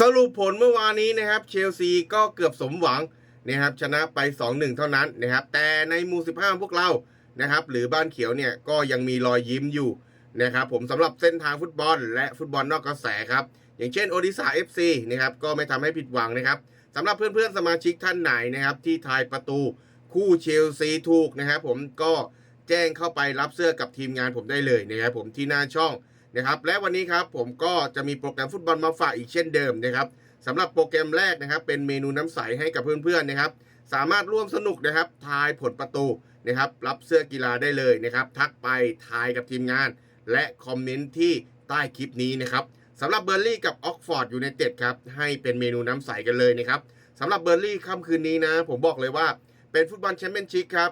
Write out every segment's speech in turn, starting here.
สรุปผลเมื่อวานนี้นะครับ เชลซีก็เกือบสมหวังนะครับชนะไป 2-1 เท่านั้นนะครับ แต่ในมู15 พวกเรานะครับ หรือบ้านเขียวเนี่ยก็ยังมีรอยยิ้มอยู่นะครับผมสำหรับเส้นทางฟุตบอล และฟุตบอลนอกกระแสครับ อย่างเช่นโอดิสา FC นะครับก็ไม่ทำให้ผิดหวังนะครับสำหรับเพื่อนๆ สมาชิกท่านไหนนะครับที่ทายประตูคู่เชลซีถูกนะครับผมก็แจ้งเข้าไปรับเสื้อกับทีมงานผมได้เลยนะครับผมที่หน้าช่อง นะครับและวันนี้ครับผมก็จะมีโปรแกรมฟุตบอลมาฝากอีกเช่นเดิมนะครับสำหรับโปรแกรมแรกนะครับ เป็นเมนูน้ำใสให้กับเพื่อนๆนะครับ สามารถร่วมสนุกนะครับ ทายผลประตูนะครับ รับเสื้อกีฬาได้เลยนะครับ ทักไปทายกับทีมงาน และคอมเมนต์ที่ใต้คลิปนี้นะครับสำหรับเบอร์ลี่กับออกฟอร์ดยูไนเต็ดครับให้เป็นเมนูน้ำใสกันเลยนะครับสำหรับเบอร์ลี่ค่ำคืนนี้นะ ผมบอกเลยว่าเป็นฟุตบอลแชมเปี้ยนชิพครับ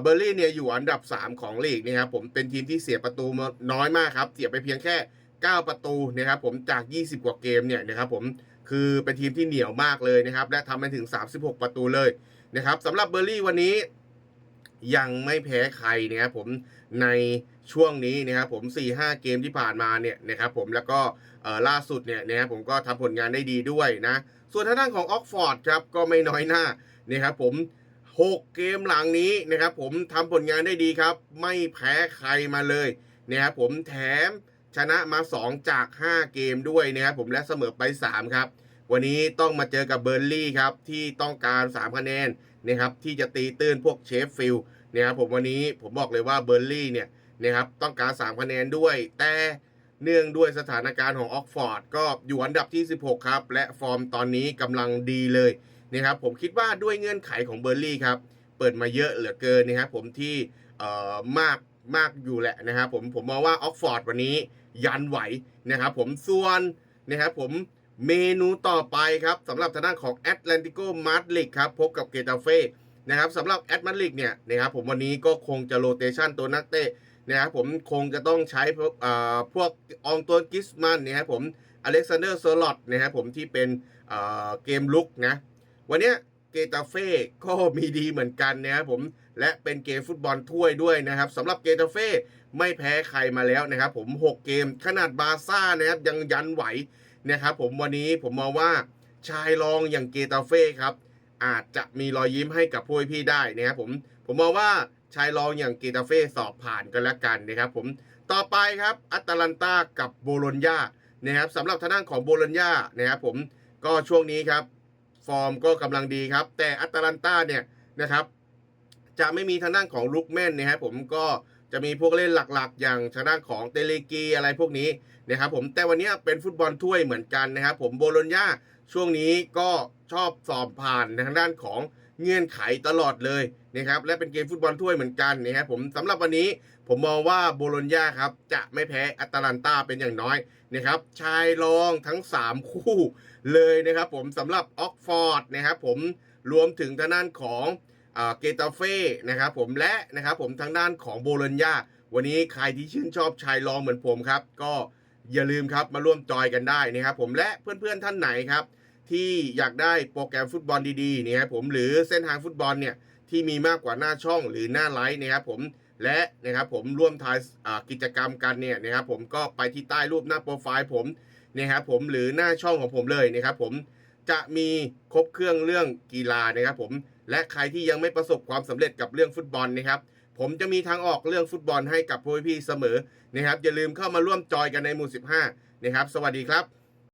เบอร์ลี่เนี่ยอยู่อันดับ 3 ของลีกนะครับผมเป็นทีมที่เสียประตูมาน้อยมากครับ เสียไปเพียงแค่ 9 ประตูนะครับผมจาก 20 กว่าเกมเนี่ยนะครับผมคือเป็นทีมที่เหนียวมากเลยนะครับ และทำไปถึง 36 ประตูเลยนะครับสำหรับเบอร์ลี่วันนี้ยังไม่แพ้ใครนะครับผมในช่วงนี้นะครับผม 4-5 เกมที่ผ่านมาเนี่ยนะครับผมแล้วก็ล่าสุดเนี่ยนะครับผมก็ทำผลงานได้ดีด้วยนะส่วนทางด้านของออกฟอร์ดครับก็ไม่น้อยหน้านะครับผม 6 เกมหลังนี้นะครับผมทำผลงานได้ดีครับ ไม่แพ้ใครมาเลยนะครับผมแถมชนะมา 2 จาก 5 เกมด้วยนะครับผมและเสมอไป 3 ครับ วันนี้ต้องมาเจอกับเบอร์ลี่ครับ ที่ต้องการ 3 คะแนนนะครับที่จะตีตื้นพวกเชฟฟิลด์นะครับผมวันนี้ผมบอกเลยว่าเบอร์ลี่เนี่ยนะครับต้องการ 3 คะแนนด้วย แต่เนื่องด้วยสถานการณ์ของออกฟอร์ดก็อยู่อันดับที่ 16 ครับ และฟอร์มตอนนี้กำลังดีเลย นะครับผมคิดว่าด้วยเงื่อนไขของเบอร์ลี่ครับเปิดมาเยอะเหลือเกินนะครับผมที่เอ่อมากมากอยู่แหละนะครับผมผมมองว่าออกฟอร์ดวันนี้ยันไหวนะครับผมส่วนนะครับผมเมนูต่อไปครับสำหรับทางด้านของแอตแลนติโกมาดริดครับพบกับเกตาเฟ่นะครับสำหรับแอตมาดริดเนี่ยนะครับผมวันนี้ก็คงจะโรเตชันตัวนักเตะนะครับผมคงจะต้องใช้พวกเอ่อพวกองตัวกิสมันนะครับผมอเล็กซานเดอร์โซลอตนะครับผมที่เป็นเอ่อเกมลุกนะ วันนี้เกตาเฟ่ก็มีดีเหมือนกันนะครับผมและเป็นเกมฟุตบอลถ้วยด้วยนะครับสำหรับเกตาเฟ่ไม่แพ้ใครมาแล้วนะครับผม 6 เกมขนาดบาซ่านะครับยังยันไหวนะครับผมวันนี้ผมมองว่าชายรองอย่างเกตาเฟ่ครับอาจจะมีรอยยิ้มให้กับพวกพี่ได้นะครับผมผมมองว่าชายรองอย่างเกตาเฟ่สอบผ่านกันแล้วกันนะครับผมต่อไปครับอัตแลนตากับโบโลญญานะครับสำหรับทางด้านของโบโลญญานะครับผมก็ช่วงนี้ครับ ฟอร์มก็กำลังดีครับ แต่อัตแลนตาเนี่ยนะครับ จะไม่มีทางด้านของลุกแมนนะครับผมก็จะมีพวกเล่นหลักๆ อย่างทางด้านของเตเลกีอะไรพวกนี้นะครับผมแต่วันนี้เป็นฟุตบอลถ้วยเหมือนกันนะครับ ผมโบโลญญาช่วงนี้ก็ชอบสอบผ่านทางด้านของ เงื่อนไขตลอดเลยนะครับและเป็นเกมฟุตบอลถ้วยเหมือนกันนะครับผมสำหรับวันนี้ผมมองว่าโบโลญญาครับจะไม่แพ้อัตแลนตาเป็นอย่างน้อยนะครับชายรองทั้ง 3 คู่เลยนะครับผมสำหรับออกฟอร์ดนะครับผมรวมถึงทางด้านของเกตาเฟ่นะครับผมและนะครับผมทางด้านของโบโลญญาวันนี้ใครที่ชื่นชอบชายรองเหมือนผมครับ ก็อย่าลืมครับมาร่วมจอยกันได้นะครับผมและเพื่อนๆท่านไหนครับ ที่อยากได้โปรแกรมฟุตบอลดีๆนะครับผมหรือเส้นทางฟุตบอลเนี่ยที่มีมากกว่าหน้าช่องหรือหน้าไลฟ์นะครับผมและนะครับผมร่วมทายกิจกรรมกันเนี่ยนะครับผมก็ไปที่ใต้รูปหน้าโปรไฟล์ผมนะครับผมหรือหน้าช่องของผมเลยนะครับผมจะมีครบเครื่องเรื่องกีฬานะครับผมและใครที่ยังไม่ประสบความสำเร็จกับเรื่องฟุตบอลนะครับผมจะมีทางออกเรื่องฟุตบอลให้กับพวกพี่ๆเสมอนะครับอย่าลืมเข้ามาร่วมจอยกันในหมู่ 15นะครับสวัสดีครับ